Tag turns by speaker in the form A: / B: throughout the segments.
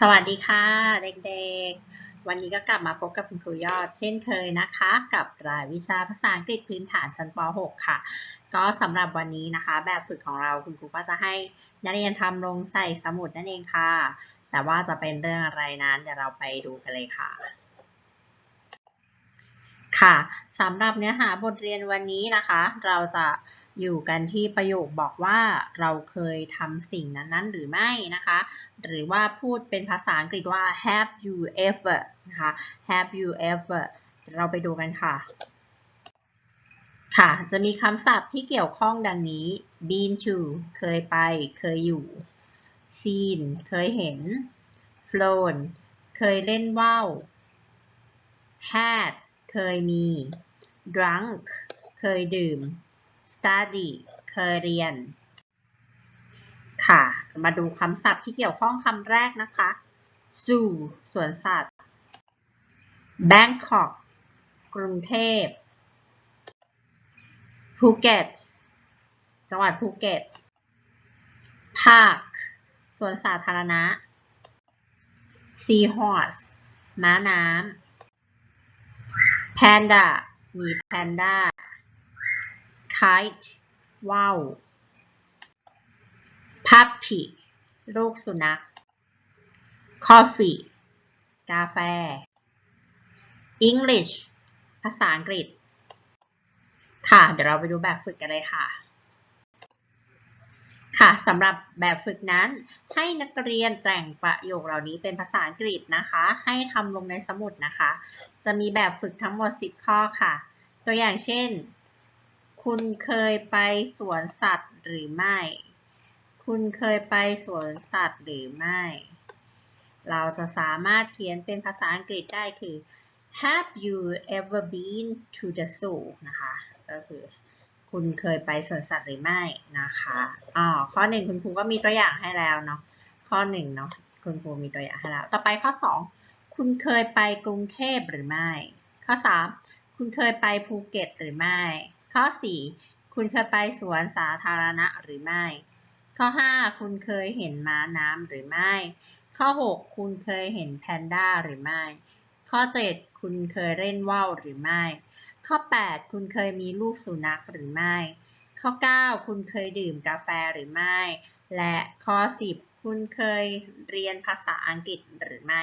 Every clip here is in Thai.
A: สวัสดีค่ะ เด็กๆ วันนี้ก็กลับมาพบกับคุณครูยอดเช่นเคยนะคะ กับรายวิชาภาษาอังกฤษพื้นฐานชั้นป .6 ค่ะ ก็สำหรับวันนี้นะคะ แบบฝึกของเราคุณครูก็จะให้นักเรียนทำลงใส่สมุดนั่นเองค่ะ แต่ว่าจะเป็นเรื่องอะไรนั้นเดี๋ยวเราไปดูกันเลยค่ะ ค่ะสำหรับเนื้อหาบทเรียนวันนี้นะคะ เราจะอยู่กันที่ประโยคบอกว่าเราเคยทำสิ่งนั้นๆหรือไม่นะคะ หรือว่าพูดเป็นภาษาอังกฤษว่า have you ever นะคะ have you ever เราไปดูกันค่ะ ค่ะ จะมีคำศัพท์ที่เกี่ยวข้องดังนี้ been to เคยไป เคยอยู่ seen เคยเห็น flown เคยเล่นว่าว had เคยมี drunk เคยดื่ม study เคยเรียน ค่ะ มาดูคำศัพท์ที่เกี่ยวข้องคำแรกนะคะ zoo สวนสัตว์ Bangkok กรุงเทพภูเก็ต จังหวัดภูเก็ต Park สวนสาธารณะ Seahorse ม้าน้ำ Panda มีแพนด้า Kite ว่าว Puppy ลูกสุนัข Coffee กาแฟ English ภาษาอังกฤษ ค่ะ เดี๋ยวเราไปดูแบบฝึกกันเลยค่ะ ค่ะสำหรับแบบฝึกนั้น ให้นักเรียนแต่งประโยคเหล่านี้เป็นภาษาอังกฤษนะคะ ให้ทำลงในสมุดนะคะ จะมีแบบฝึกทั้งหมด 10 ข้อค่ะ ตัวอย่างเช่น คุณเคยไปสวนสัตว์หรือไม่ คุณเคยไปสวนสัตว์หรือไม่ เราจะสามารถเขียนเป็นภาษาอังกฤษได้คือ Have you ever been to the zoo นะคะ ก็คือ คุณเคยไปสวนสัตว์หรือไม่นะคะอ๋อข้อหนึ่งคุณครูก็มีตัวอย่างให้แล้วเนาะ ข้อหนึ่งเนาะ คุณครูมีตัวอย่างให้แล้ว ต่อไปข้อสองคุณเคยไปกรุงเทพหรือไม่ ข้อสามคุณเคยไปภูเก็ตหรือไม่ ข้อสี่คุณเคยไปสวนสาธารณะหรือไม่ ข้อห้าคุณเคยเห็นม้าน้ำหรือไม่ ข้อหกคุณเคยเห็นแพนด้าหรือไม่ ข้อเจ็ดคุณเคยเล่นว่าวหรือไม่ ข้อ 8 คุณเคยมีลูกสุนัขหรือไม่ ข้อ 9 คุณเคยดื่มกาแฟหรือไม่ และข้อ 10 คุณเคยเรียนภาษาอังกฤษหรือไม่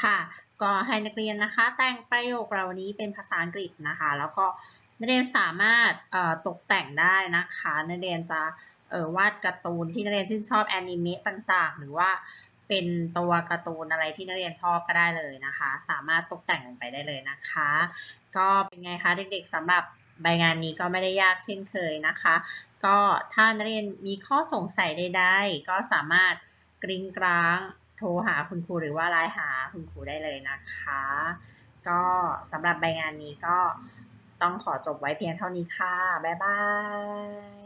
A: ค่ะ ก็ให้นักเรียนนะคะ แต่งประโยคเหล่านี้เป็นภาษาอังกฤษนะคะ แล้วก็นักเรียนสามารถตกแต่งได้นะคะ นักเรียนจะวาดการ์ตูนที่นักเรียนชื่นชอบแอนิเมะต่างๆ หรือว่า เป็นตัวการ์ตูนอะไรที่นักเรียนชอบก็ได้เลยนะคะ สามารถตกแต่งลงไปได้เลยนะคะ ก็เป็นไงคะเด็กๆสำหรับใบงานนี้ก็ไม่ได้ยากเช่นเคยนะคะ ก็ถ้านักเรียนมีข้อสงสัยใดๆก็สามารถกริ้งกร้างโทรหาคุณครูหรือว่าไลน์หาคุณครูได้เลยนะคะ ก็สำหรับใบงานนี้ก็ต้องขอจบไว้เพียงเท่านี้ค่ะ บ๊ายบาย